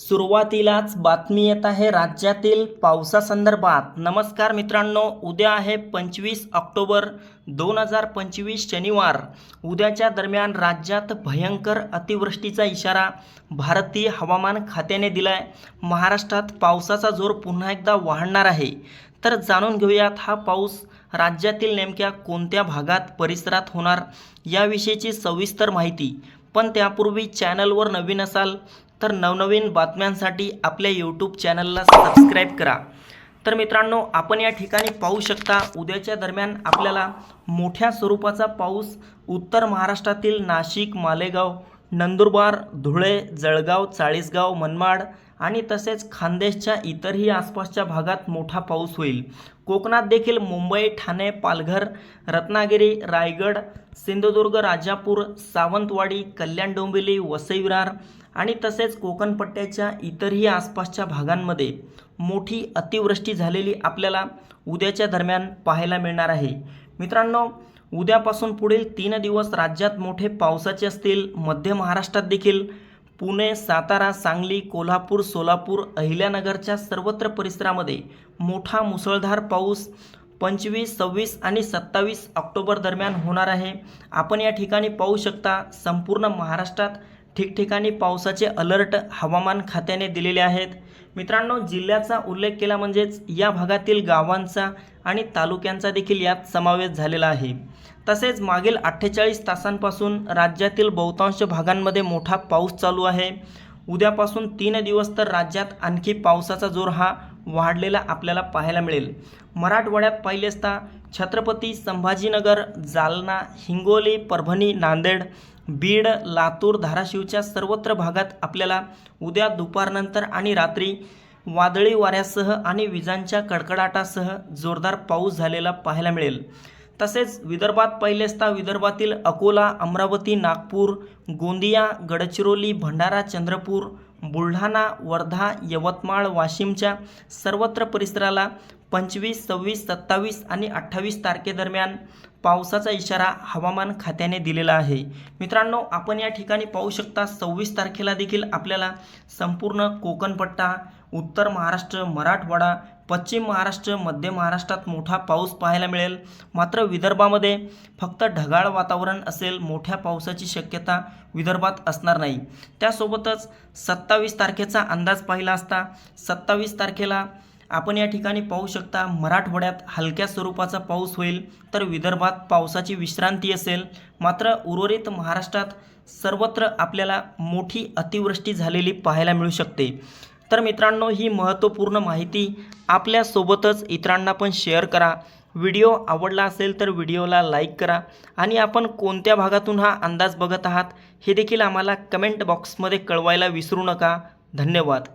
सुरुवातीलाच बातमी येत आहे राज्यातील पावसासंदर्भात. नमस्कार मित्रांनो उद्या आहे पंचवीस ऑक्टोबर दोन हजार पंचवीस शनिवार. उद्याच्या दरम्यान राज्यात भयंकर अतिवृष्टीचा इशारा भारतीय हवामान खात्याने दिला आहे महाराष्ट्रात पावसाचा जोर पुन्हा एकदा वाढणार आहे. तर जाणून घेऊयात हा पाऊस राज्यातील नेमक्या कोणत्या भागात परिसरात होणार याविषयीची सविस्तर माहिती. पण त्यापूर्वी चॅनलवर नवीन असाल तर नवनवीन बातम्यांसाठी आपल्या यूट्यूब चॅनलला सबस्क्राईब करा. तर मित्रांनो आपण या ठिकाणी पाहू शकता उद्याच्या दरम्यान आपल्याला मोठ्या स्वरूपाचा पाऊस उत्तर महाराष्ट्रातील नाशिक मालेगाव नंदुरबार धुळे जळगाव चाळीसगाव मनमाड आणि तसेच खानदेशच्या इतरही आसपासच्या भागात मोठा पाऊस होईल. कोकणात देखील मुंबई ठाणे पालघर रत्नागिरी रायगड सिंधुदुर्ग राजापूर सावंतवाडी कल्याण डोंबिवली वसई विरार आणि तसेच कोकणपट्ट्याच्या इतरही आसपासच्या भागांमध्ये मोठी अतिवृष्टी झालेली आपल्याला उद्याच्या दरम्यान पाहायला मिळणार आहे. मित्रांनो उद्यापासून पुढील तीन दिवस राज्यात मोठे पावसाचे असतील. मध्य महाराष्ट्रात देखील पुणे सातारा सांगली कोल्हापूर सोलापूर अहिल्यानगरच्या सर्वत्र परिसरामध्ये मोठा मुसळधार पाऊस पंचवीस सव्वीस आणि सत्तावीस ऑक्टोबर दरम्यान होणार आहे. आपण या ठिकाणी पाहू शकता संपूर्ण महाराष्ट्रात ठिकठिकाणी पावसाचे अलर्ट हवामान खात्याने दिलेले आहेत. मित्रांनो जिल्ह्याचा उल्लेख केला म्हणजेच या भागातील गावांचा आणि तालुक्यांचा देखील यात समावेश झालेला आहे. तसेच मागील अठ्ठेचाळीस तासांपासून राज्यातील बहुतांश भागांमध्ये मोठा पाऊस चालू आहे. उद्यापासून तीन दिवस तर राज्यात आणखी पावसाचा जोर हा वाढलेला आपल्याला पाहायला मिळेल. मराठवाड्यात पाहिले असता छत्रपती संभाजीनगर जालना हिंगोली परभणी नांदेड बीड लातूर धाराशिवच्या सर्वत्र भागात आपल्याला उद्या दुपारनंतर आणि रात्री वादळी वाऱ्यासह आणि विजांच्या कडकडाटासह जोरदार पाऊस झालेला पाहायला मिळेल. तसेच विदर्भात पाहिले असता विदर्भातील अकोला अमरावती नागपूर गोंदिया गडचिरोली भंडारा चंद्रपूर बुलढाणा वर्धा यवतमाळ वाशिमच्या सर्वत्र परिसराला पंचवीस सव्वीस सत्तावीस आणि अठ्ठावीस तारखेदरम्यान पावसाचा इशारा हवामान खात्याने दिलेला आहे. मित्रांनो आपण या ठिकाणी पाहू शकता सव्वीस तारखेला देखील आपल्याला संपूर्ण कोकणपट्टा उत्तर महाराष्ट्र मराठवाडा पश्चिम महाराष्ट्र मध्य महाराष्ट्रात मोठा पाऊस पाहायला मिळेल. मात्र विदर्भामध्ये फक्त ढगाळ वातावरण असेल मोठ्या पावसाची शक्यता विदर्भात असणार नाही. त्यासोबतच सत्तावीस तारखेचा अंदाज पाहिला असता सत्तावीस तारखेला आपण या ठिकाणी पाहू शकता मराठवाड्यात हलक्या स्वरूपाचा पाऊस होईल तर विदर्भात पावसाची विश्रांती असेल. मात्र उर्वरित महाराष्ट्रात सर्वत्र आपल्याला मोठी अतिवृष्टी झालेली पाहायला मिळू शकते. तर मित्रांनो ही महत्त्वपूर्ण माहिती आपल्यासोबतच इतरांना पण शेअर करा. व्हिडिओ आवडला असेल तर व्हिडिओला लाईक करा आणि आपण कोणत्या भागातून हा अंदाज बघत आहात हे देखील आम्हाला कमेंट बॉक्समध्ये कळवायला विसरू नका. धन्यवाद.